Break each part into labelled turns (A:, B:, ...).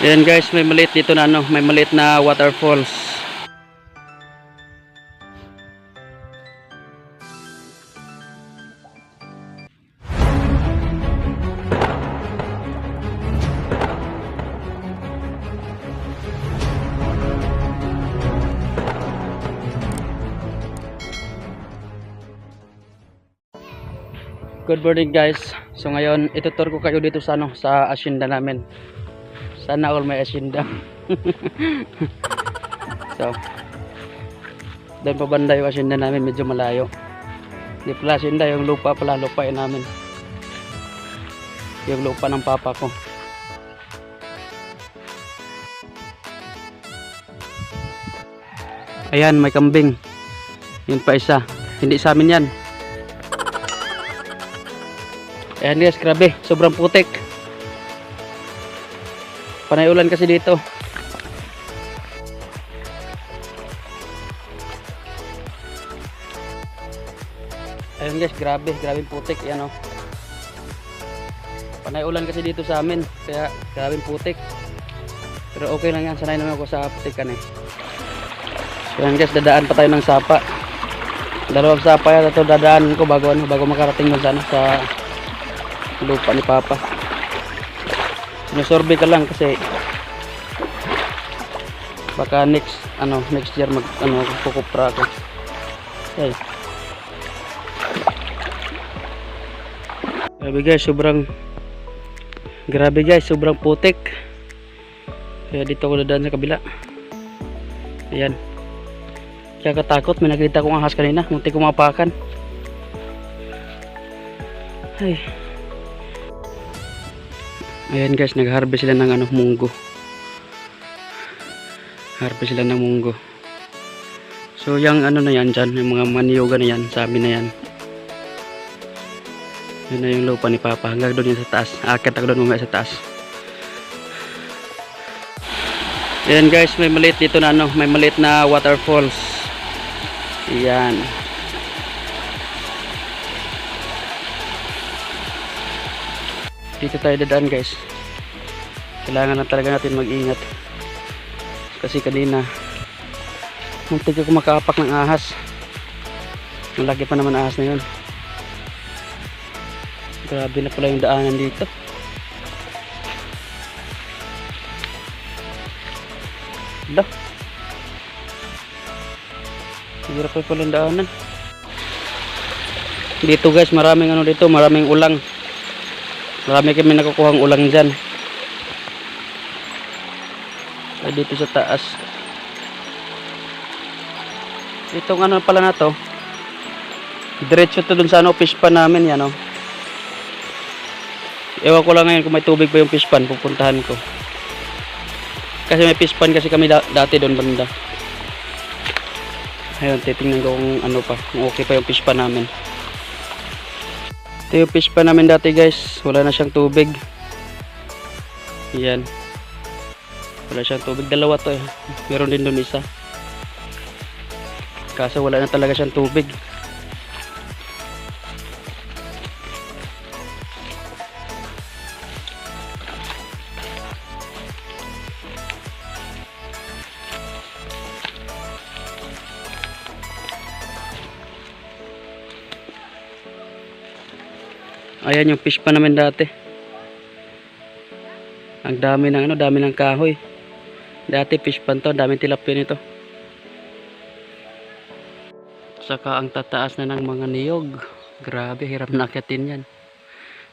A: Ayan guys, may maliit dito na ano, may maliit na waterfalls. Good morning guys. So ngayon, itutur ko kayo dito sa ano, sa asyenda namin. Sana all may asyenda. so, doon pa banda yung asyenda namin, medyo malayo. Hindi pala asyenda, yung lupa pala, lupain namin. Yung lupa ng papa ko. Ayan, may kambing. Yun pa isa. Hindi sa amin yan. Ayan guys, grabe. Sobrang putik. Panay ulan kasi dito. Ayun guys, grabe. Grabe putik. Yan oh. Panay ulan kasi dito sa amin. Kaya grabe putik. Pero okay lang yan. Sanay naman ako sa putikan eh. So yan guys, dadaan pa tayo ng sapa. Dalawang sapa yan ito dadaan ko bago ano, bago makarating dun sa ano, sa lupa ni Papa. Sinusurvey ka lang kasi baka next ano next year mag ano kukupra ako. Okay. Grabe guys, sobrang Grabe guys, sobrang putik. Kaya dito ako dadaan sa kabila. Ayan. Kaya katakot, may nakita kong ahas kanina, munti ko mapakan. Ay. Ayan guys, nag-harvest sila ng ano, munggo. Harvest sila ng munggo. So, yung ano na yan dyan, yung mga maniyoga na yan, sabi na yan. Yun na yung lupa ni Papa. Hanggang doon yan sa taas. Akit ako doon mamaya sa taas. Ayan guys, may maliit dito na ano, may maliit na waterfalls. Ayan. Dito tayo dadaan guys. Kailangan na talaga natin mag-ingat. Kasi kanina muntik ako makaapak ng ahas. Malaki pa naman ahas na yun. Grabe na pala yung daanan dito. Dah. Hirap pa pala yung daanan. Dito guys, maraming ano dito, maraming ulang. Marami kami nakukuhang ulang dyan. Ay, dito sa taas. Itong ano pala na to. Diretso to dun sa ano, fish pan namin yan oh. Ewan ko lang ngayon kung may tubig pa yung fish pan, pupuntahan ko. Kasi may fish pan kasi kami da- dati doon banda. Ayun, titingnan ko kung ano pa, kung okay pa yung fish pan namin. Ito yung fish pan namin dati guys, wala na siyang tubig. Yan. Wala siyang tubig, dalawa to eh. Meron din doon isa. Kaso wala na talaga siyang tubig. Ayan yung fish pa namin dati. Ang dami ng ano, dami ng kahoy. Dati fish pan to, daming tilapia nito. Saka ang tataas na ng mga niyog. Grabe, hirap na akyatin yan.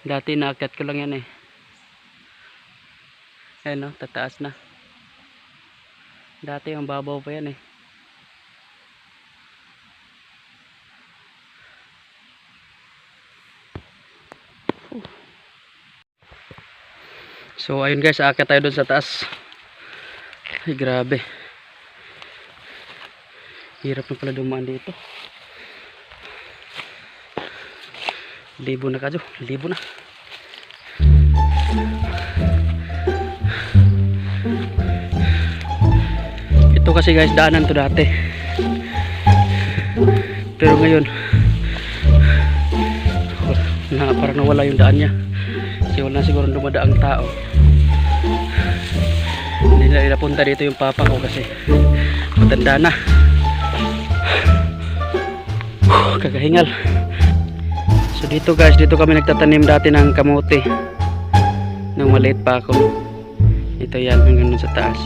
A: Dati naakyat ko lang yan eh. Ayan no, tataas na. Dati ang babaw pa yan eh. So ayun guys, aakyat tayo doon sa taas. Ay grabe. Hirap na pala dumaan dito. Libo na kadyo, libo na. Ito kasi guys, daanan to dati. Pero ngayon, na parang nawala yung daan niya. Kasi wala siguro dumadaang tao. Hindi na napunta dito yung papa ko kasi matanda na. Kagahingal. So dito guys, dito kami nagtatanim dati ng kamote. Nung maliit pa ako. Ito yan hanggang dun sa taas.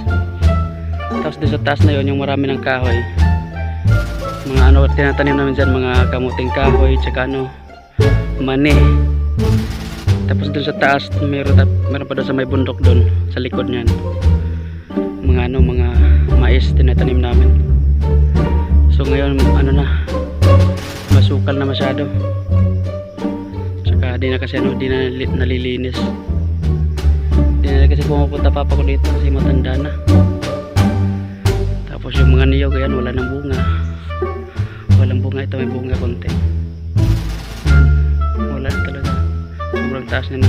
A: Tapos doon sa taas na yon yung marami ng kahoy. Mga ano tinatanim namin dyan, mga kamuting kahoy, tsaka ano, mani. Tapos doon sa taas, meron, meron pa doon sa may bundok doon, sa likod niyan. Mga ano, mga mais tinatanim namin. So ngayon, ano na, masukal na masyado. Tsaka di na kasi ano, di na li- nalilinis. Di na kasi pumupunta papa ko dito kasi matanda na. Tapos yung mga niyog, ayan, wala ng bunga. Walang bunga, ito may bunga konti. Taas na.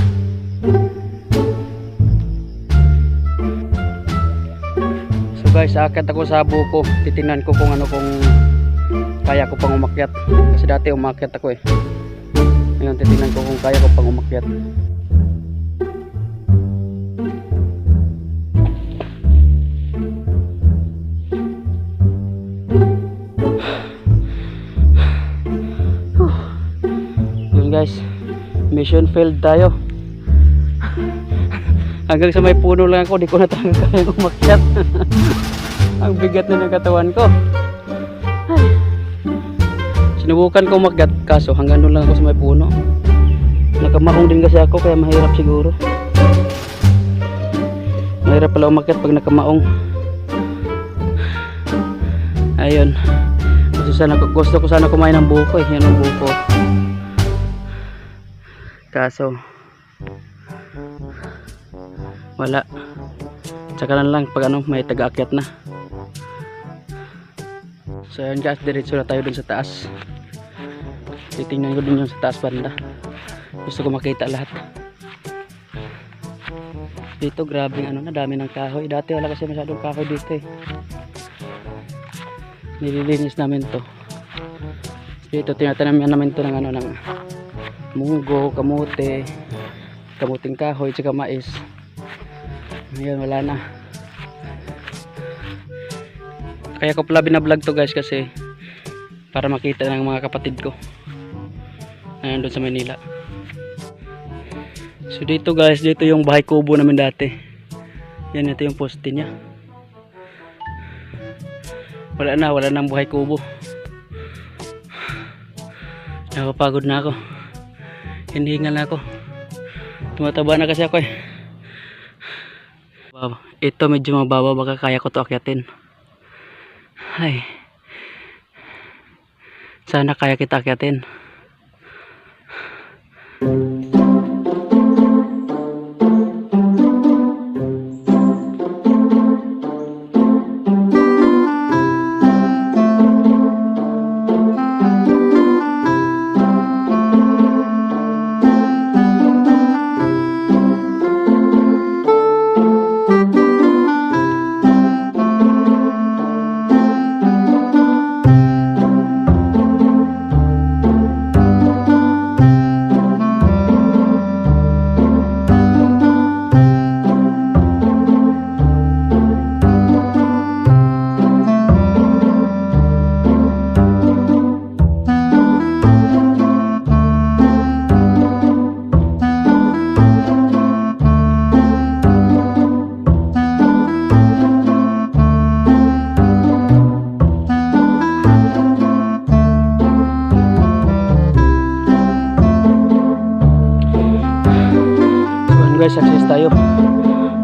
A: So guys, aakyat ako sa buko. Titingnan ko kung ano kung kaya ko pang umakyat. Kasi dati umakyat ako eh. Ngayon titingnan ko kung kaya ko pang umakyat. Mission failed tayo. Hanggang sa may puno lang ako, di ko na talaga kaya umakyat. Ang bigat na ng katawan ko. Sinubukan ko umakyat, kaso hanggang doon lang ako sa may puno. Nakamakong din kasi ako, kaya mahirap siguro. Mahirap pala umakyat pag nakamaong. Ayun. Gusto, sana, gusto ko sana kumain ng buko eh. Yan ang buko. Kaso, wala. Tsaka na lang pag ano, may taga-akyat na. So yun guys, diretso na tayo dun sa taas. Titingnan ko dun yung sa taas banda. Gusto ko makita lahat. Dito grabe ano na dami ng kahoy. Dati wala kasi masyadong kahoy dito eh. Nililinis namin to. Dito tinatanim namin to ng ano ng munggo, kamote, kamuting kahoy, tsaka mais. Ngayon wala na. Kaya ko pala binablog to guys kasi para makita ng mga kapatid ko na nandun sa Manila. So dito guys, dito yung bahay kubo namin dati. Yan, ito yung poste niya. Wala na, wala nang buhay kubo. Nakapagod na ako. Hinihingal na ako. Tumataba na kasi ako eh. Ito medyo mababa baka kaya ko to akyatin. Ay. Sana kaya kita akyatin. So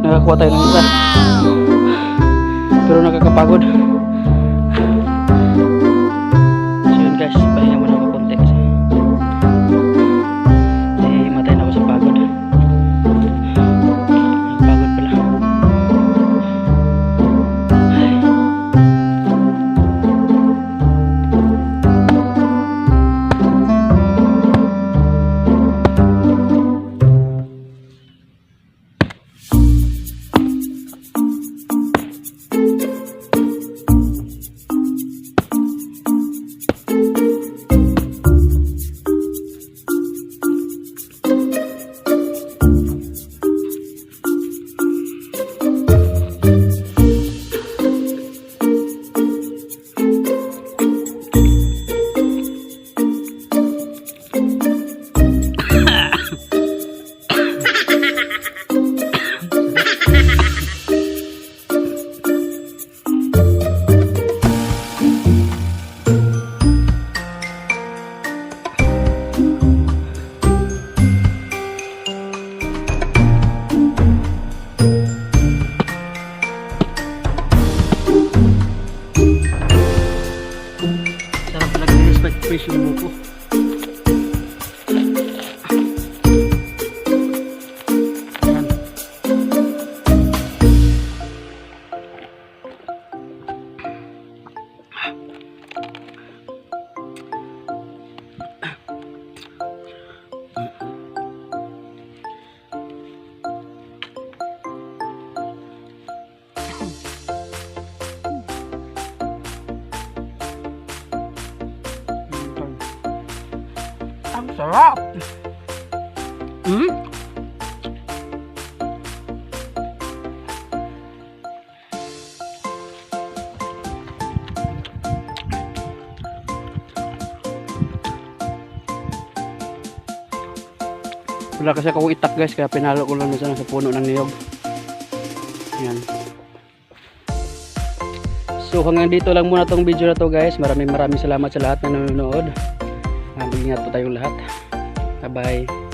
A: Nakakuha tayo ng isa. Pero nakakapagod.
B: Sarap!
A: Hmm? Wala kasi akong itak guys kaya pinalo ko lang sa puno ng niyog. Yan. So hanggang dito lang muna tong video na to guys. Maraming maraming salamat sa lahat na nanonood. Mag-ingat po tayong lahat. Bye bye.